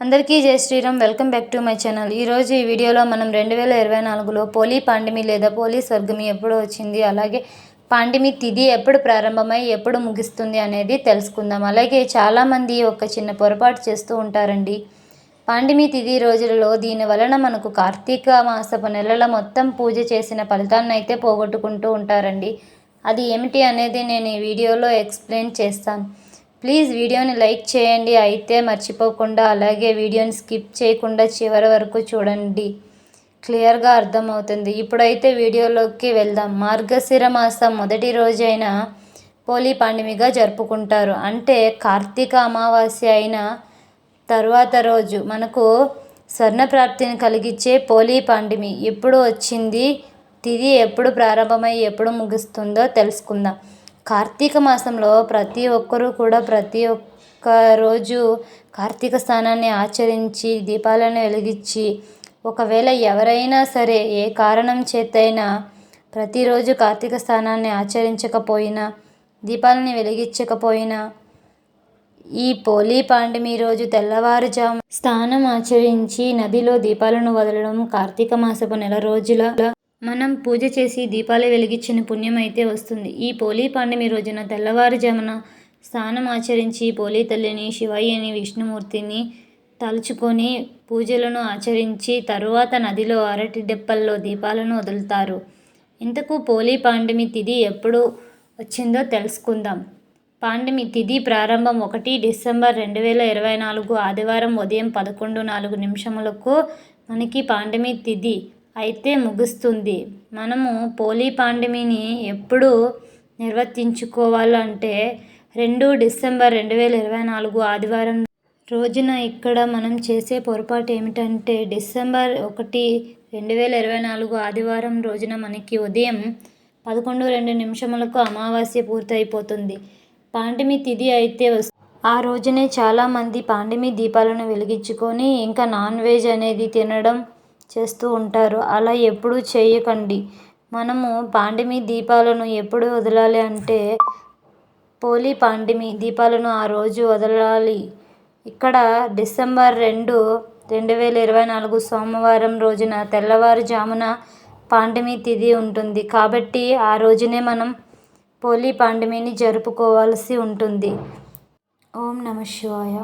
అందరికీ Jai Shri Ram welcome back to my channel. ఈరోజు ఈ వీడియోలో మనం రెండు వేల ఇరవై నాలుగులో పోలీ పాండమి లేదా పోలీ స్వర్గమి ఎప్పుడు వచ్చింది అలాగే పాండమి తిథి ఎప్పుడు ప్రారంభమై ఎప్పుడు ముగిస్తుంది అనేది తెలుసుకుందాం. అలాగే చాలామంది ఒక చిన్న పొరపాటు చేస్తూ ఉంటారండి. పాండమి తిథి రోజులలో దీని వలన మనకు కార్తీక మాసపు నెలల మొత్తం పూజ చేసిన ఫలితాన్ని అయితే పోగొట్టుకుంటూ ఉంటారండి. అది ఏమిటి అనేది నేను ఈ వీడియోలో ఎక్స్ప్లెయిన్ చేస్తాను. ప్లీజ్ వీడియోని లైక్ చేయండి. అయితే మర్చిపోకుండా అలాగే వీడియోని స్కిప్ చేయకుండా చివరి వరకు చూడండి. క్లియర్గా అర్థమవుతుంది. ఇప్పుడైతే వీడియోలోకి వెళ్దాం. మార్గశిర మాసం మొదటి రోజైన పోలీ పాండమిగా జరుపుకుంటారు. అంటే కార్తీక అమావాస్య అయిన తరువాత రోజు మనకు స్వర్ణప్రాప్తిని కలిగించే పోలీ పాండమి ఎప్పుడు వచ్చింది తిది ఎప్పుడు ప్రారంభమై ఎప్పుడు ముగుస్తుందో తెలుసుకుందాం. కార్తీక మాసంలో ప్రతి ఒక్కరూ కూడా ప్రతి ఒక్క రోజు కార్తీక స్నానాన్ని ఆచరించి దీపాలను వెలిగించి ఒకవేళ ఎవరైనా సరే ఏ కారణం చేతైనా ప్రతిరోజు కార్తీక స్నానాన్ని ఆచరించకపోయినా దీపాలని వెలిగించకపోయినా ఈ పోలీ పాండమి రోజు తెల్లవారుజాము స్నానం ఆచరించి నదిలో దీపాలను వదలడం కార్తీక మాసపు నెల రోజుల మనం పూజ చేసి దీపాలు వెలిగించిన పుణ్యం అయితే వస్తుంది. ఈ పోలీ పాండమి రోజున తెల్లవారుజామున స్నానం ఆచరించి పోలీ తల్లిని శివయ్యని విష్ణుమూర్తిని తలుచుకొని పూజలను ఆచరించి తరువాత నదిలో అరటి దెప్పల్లో దీపాలను వదులుతారు. ఇంతకు పోలీ పాండమి తిథి ఎప్పుడు వచ్చిందో తెలుసుకుందాం. పాండమి తిథి ప్రారంభం ఒకటి డిసెంబర్ రెండు వేల ఇరవై నాలుగు ఆదివారం ఉదయం పదకొండు నాలుగు నిమిషములకు మనకి పాండమి తిథి. అయితే ముగుస్తుంది. మనము పోలీ పాండమిని ఎప్పుడు నిర్వర్తించుకోవాలంటే రెండు డిసెంబర్ రెండు వేల ఇరవై నాలుగు ఆదివారం రోజున ఇక్కడ మనం చేసే పొరపాటు ఏమిటంటే డిసెంబర్ ఒకటి రెండు వేల ఇరవై నాలుగు ఆదివారం రోజున మనకి ఉదయం పదకొండు రెండు నిమిషములకు అమావాస్య పూర్తయిపోతుంది. పాండమి తిథి అయితే వస్తుంది ఆ రోజునే చాలామంది పాండమి దీపాలను వెలిగించుకొని ఇంకా నాన్ వెజ్ అనేది తినడం చేస్తూ ఉంటారు. అలా ఎప్పుడూ చేయకండి. మనము పాండమి దీపాలను ఎప్పుడు వదలాలి అంటే పోలీ పాండమి దీపాలను ఆ రోజు వదలాలి. ఇక్కడ డిసెంబర్ రెండు రెండు వేల ఇరవై నాలుగు సోమవారం రోజున తెల్లవారుజామున పాండమి తిథి ఉంటుంది. కాబట్టి ఆ రోజునే మనం పోలీ పాండమిని జరుపుకోవాల్సి ఉంటుంది. ఓం నమ శివాయ.